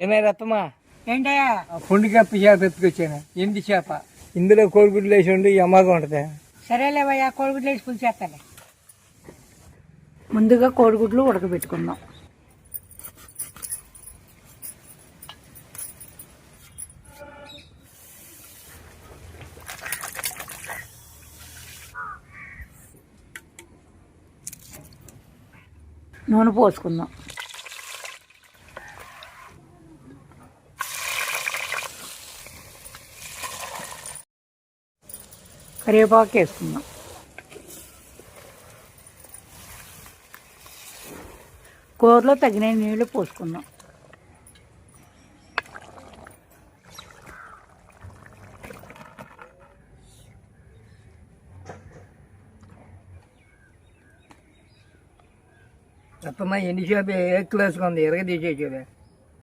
ఏమే రత్నమా? ఏంటయ్యా? పుండి కప్పి చేప ఎత్తుకొచ్చాను. ఎండి చేప? ఇందులో కోడిగుడ్లు వేసి ఉండి యమ్మగా ఉంటుంది సరేలేవయ్యా కోడిగుడ్లు వేసి పులిచేస్తాలే ముందుగా కోడిగుడ్లు ఉడకబెట్టుకుందాం. నూనె పోసుకుందాం. కరివేపాకు వేసుకుందాం కూరలో తగిన నీళ్లు పోసుకుందాం రత్నమా ఎండి చేప ఏ క్లాస్గా ఉంది ఎరగ తీసేసేవే